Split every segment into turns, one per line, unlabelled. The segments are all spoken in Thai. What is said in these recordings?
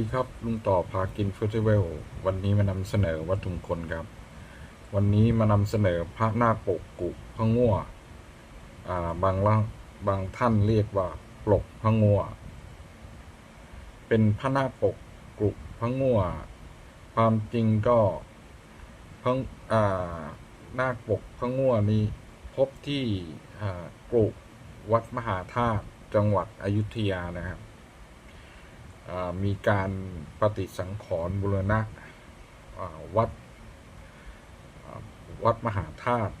ดีครับ ลุงต่อพากินเฟสติวัลวันนี้มานำเสนอวัตถุมงคลครับ วันนี้มานำเสนอพระนาคปกกุพระง่วบางลบางท่านเรียกว่าปลกพระง่วเป็นพระนาคปกกุพระง่วความจริงก็พระนาคปกพระง่วนี้พบที่กรุวัดมหาธาตุจังหวัดอยุธยานะครับ มีการปฏิสังขรณ์บุรณะวัดวัดมหาธาตุ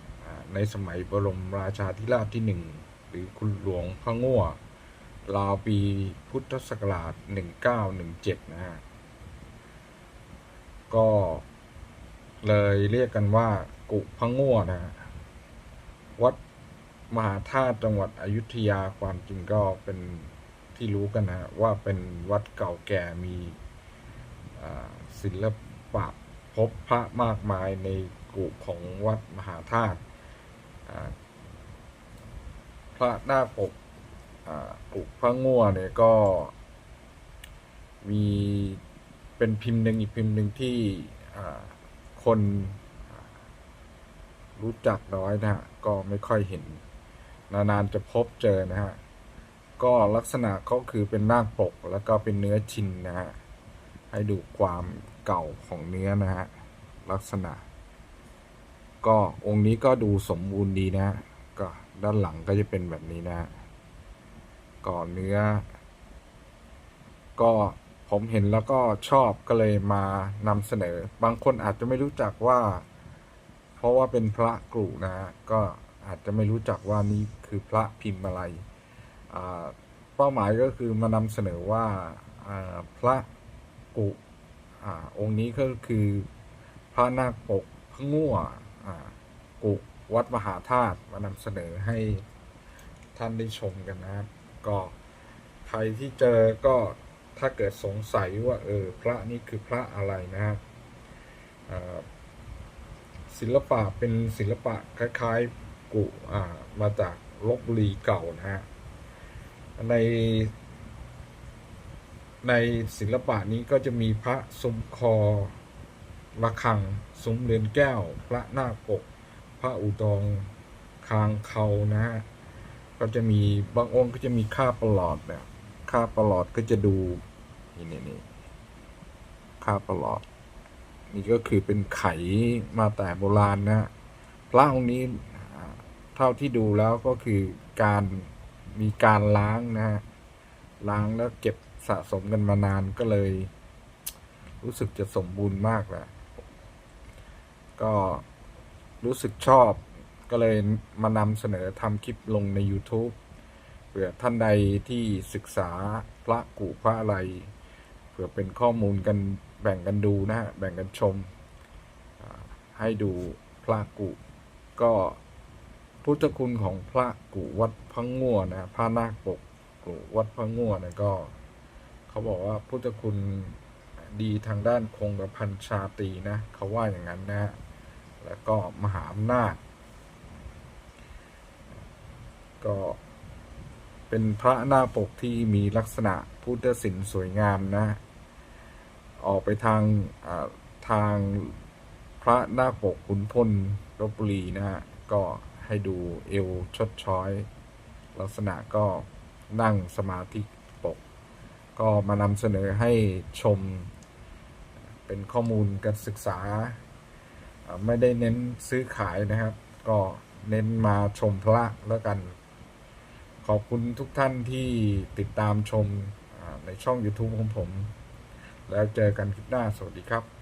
ในสมัยบรมราชาธิราชที่หนึ่งหรือคุณหลวงพระง่วราวปีพุทธศักราช 1917 นะฮะ ก็เลยเรียกกันว่า กุพระง่วนะวัดมหาธาตุจังหวัดอยุธยาความจริงก็เป็น ที่รู้กันนะว่าเป็นวัดเก่าแก่มีศิลปะพบพระมากมายในกุของวัดมหาธาตุพระหน้าปกกุพระง่วเนี่ยก็มีเป็นพิมพ์หนึ่งอีกพิมพ์หนึ่งที่คนรู้จักน้อยนะฮะ ก็ไม่ค่อยเห็น นานๆจะพบเจอนะฮะ ก็ลักษณะก็คือเป็นรากปกแล้วก็เป็นเนื้อชินนะฮะ ให้ดูความเก่าของเนื้อนะฮะ ลักษณะ ก็องค์นี้ก็ดูสมบูรณ์ดีนะก็ด้านหลังก็จะเป็นแบบนี้นะก่อเนื้อ ก็ผมเห็นแล้วก็ชอบก็เลยมานำเสนอ บางคนอาจจะไม่รู้จักว่า เพราะว่าเป็นพระกรุนะก็อาจจะไม่รู้จักว่านี่คือพระพิมพ์อะไร เป้าหมายก็คือมานำเสนอว่าพระกุองค์นี้ก็คือพระนาคปกพระง่วกุวัดมหาธาตุมานำเสนอให้ท่านได้ชมกันนะครับ ก็ใครที่เจอก็ถ้าเกิดสงสัยว่าเออพระนี่คือพระอะไรนะฮะศิลปะเป็นศิลปะคล้ายๆกุมาจากลบลีเก่านะฮะ ใน ในศิลปะนี้ก็จะมีพระสมคอระคังสมเรือนแก้ว พระหน้าปก พระอุดองคางเขานะฮะก็จะมีบางองค์ก็จะมีค่าประหลอดแบบค่าประหลอดก็จะดูนี่นี่นี่ค่าประหลอด นี่ก็คือเป็นไขมาแต่โบราณนะพระองค์นี้เท่าที่ดูแล้วก็คือการ มีการล้างนะฮะล้างแล้วเก็บสะสมกันมานานก็เลย รู้สึกจะสมบูรณ์มากแหละก็รู้สึกชอบก็เลยมานำเสนอทำคลิปลงใน YouTube เผื่อท่านใดที่ศึกษาพระกุพระอะไร เผื่อเป็นข้อมูลกันแบ่งกันดูนะฮะ แบ่งกันชม ให้ดูพระกุก็ พุทธคุณของพระกุวัดพระง่วนะพระนาคปกกุวัดพระง่วนะก็เขาบอกว่าพุทธคุณดีทางด้านคงกระพันชาตีนะเขาว่าอย่างนั้นนะ แล้วก็มหาอำนาจ ก็เป็นพระหน้าปกที่มีลักษณะพุทธศิลป์สวยงามนะ ออกไปทางทางพระหน้าปกขุนพลรบบุรีนะก็ ให้ดูเอวชดช้อย ลักษณะก็นั่งสมาธิปก ก็มานำเสนอให้ชมเป็นข้อมูลการศึกษา ไม่ได้เน้นซื้อขายนะครับ ก็เน้นมาชมพระแล้วกัน ขอบคุณทุกท่านที่ติดตามชมในช่อง YouTube ของผม แล้วเจอกันคลิปหน้าสวัสดีครับ